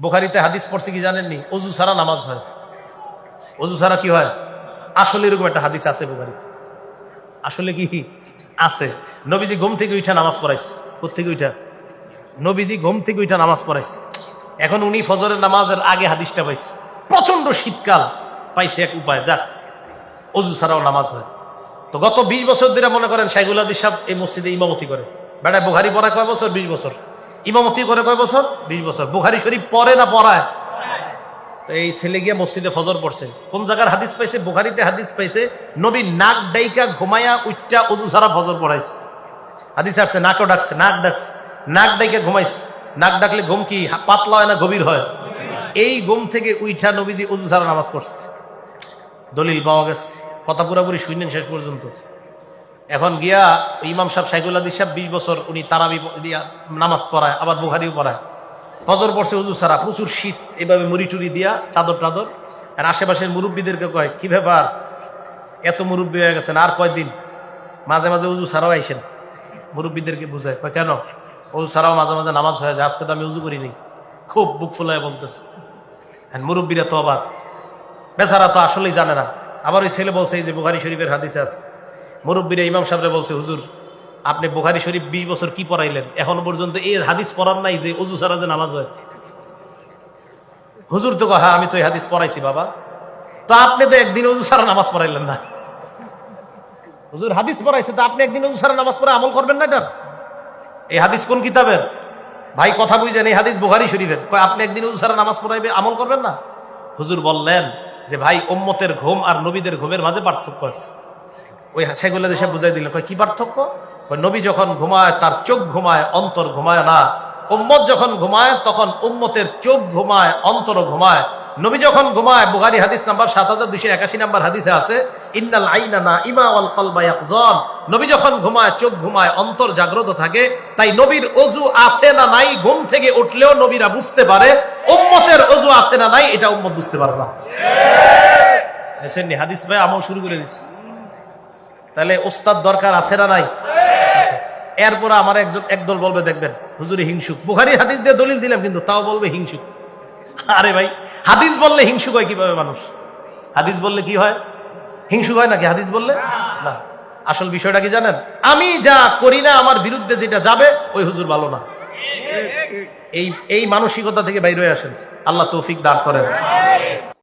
বোখারিতে হাদিস পড়ছে কি জানেননি? অজু ছাড়া নামাজ হয়। অজু ছাড়া কি হয়? আসলে এরকম একটা হাদিস আছে বোখারিতে। আসলে কি? আছে। নবীজি ঘুম থেকে উঠা নামাজ পড়াইছে। কোথেকে উঠা? নবীজি ঘুম থেকে উঠা নামাজ পড়াইছে। এখন উনি ফজরের নামাজের আগে হাদিসটা পাইছে। প্রচণ্ড শীতকাল। পাইছে এক উপায়, যাক। অজু ছাড়াও নামাজ হয়। তো গত বিশ বছর ধরে মনে করেন শাইগুল সাহেব এই মসজিদে ইমামতি করে। বেড়ায় বুখারি পড়া কয় বছর? বিশ বছর। ইমামতি করে কয় বছর? বিশ বছর। বুখারি শরীফ পড়ে না পড়ায়? তো এই ছেলে গিয়ে মসজিদে ফজর পড়ছে। কোন জায়গার হাদিস পাইছে? বুখারিতে হাদিস পাইছে, নবী নাক ডাইকা ঘুমায়া উচ্চা অজু ছাড়া ফজর পড়াইছে। হাদিস আসছে, নাকও ডাকছে, নাক ডাকছে। নাক ডাইকা ঘুমাইছে। নাক ডাকলে ঘুম কি পাতলা হয় না গভীর হয়? এই ঘুম থেকে উইঠা নবীজি অজু ছাড়া নামাজ পড়ছে। দলিল পাওয়া গেছে। কথা পুরাপুরি শুনেন শেষ পর্যন্ত। এখন গিয়া ইমাম সাহেব সাইকুল আদি সাহেব বিশ বছর উনি তারাবি দিয়া নামাজ পড়ায়, আবার বুখারিও পড়ায়। ফজর পড়ছে উজু সারা প্রচুর শীত এভাবে মুড়ি টুরি দিয়া চাদর টাদর। আর আশেপাশের মুরব্বীদেরকে কয়, কি ব্যাপার? এত মুরব্বী হয়ে গেছেন, আর কয়দিন? মাঝে মাঝে উজু ছাড়াও আইসেন। মুরব্বীদেরকে বুঝায়, কয়, কেন? উজু ছাড়াও মাঝে মাঝে নামাজ হয়ে যায়, আজকে তো আমি উজু করিনি। খুব বুক ফুলায় বলতেছে। হ্যাঁ মুরব্বীরা তো আবার বেচারা তো আসলেই জানে না। আবার ওই ছেলে বলছে, এই যে বুখারি শরীফের হাদিস আছে। মুরব্বীরা ইমাম সাহেবরা বলছে, হুজুর, আপনি বুখারি শরীফ বিশ বছর কি পড়াইলেন? এখনও পর্যন্ত এই হাদিস পড়ার নাই যে অজু ছাড়া যে নামাজ হয়। হুজুর তো হ্যাঁ আমি তো এই হাদিস পড়াইছি বাবা। তো আপনি তো একদিন অজু ছাড়া নামাজ পড়াইলেন না। হুজুর, হাদিস পড়াইছে, তো আপনি একদিন অজু ছাড়া নামাজ পড়ে আমল করবেন না এটার? এই হাদিস কোন কিতাবের? ভাই, কথা বুঝছেন এই হাদিস বুখারি শরীফের। কয়, আপনি একদিন উজু ছাড়া নামাজ পড়াইবে, আমল করবেন না? হুজুর বললেন যে, ভাই ওম্মতের ঘুম আর নবীদের ঘুমের মাঝে পার্থক্য আছে। ওই সেগুলো দেশে বুঝাই দিল কি পার্থক্য? নবী যখন ঘুমায় তার চোখ ঘুমায় অন্তর ঘুমায় না। উম্মত যখন ঘুমায় তখন উম্মতের চোখ ঘুমায় অন্তর ঘুমায়। নবী যখন ঘুমায় বুহারি হাদিস নাম্বার সাত হাজার দুইশো একাশি নাম্বার হাদিসে আছে ইন্নাল আইনা না ইমা ওয়াল কলবা ইয়াকজন। নবী যখন ঘুমায় চোখ ঘুমায় অন্তর জাগ্রত থাকে তাই নবীর অজু আছে না নাই ঘুম থেকে উঠলেও নবীরা বুঝতে পারে উম্মতের অজু আছে না নাই এটা উম্মত বুঝতে পারে নি, হাদিস ভাই আমল শুরু করে দিচ্ছে তাহলে ওস্তাদ দরকার আছে না নাই। এরপর আমার একজন একদল বলবে, দেখবেন, হুজুরি হিংসুক। বুখারি হাদিস দিয়ে দলিল দিলাম কিন্তু তাও বলবে হিংসুক। আরে ভাই, হাদিস বললে হিংসুক হয় কীভাবে মানুষ? হাদিস বললে কি হয়? হিংসুক হয় নাকি হাদিস বললে? না। আসল বিষয়টা কি জানেন? আমি যা করি না, আমার বিরুদ্ধে যেটা যাবে, ওই হুজুর ভালো না। এই এই মানসিকতা থেকে বাইরে আসেন। আল্লাহ তৌফিক দান করেন।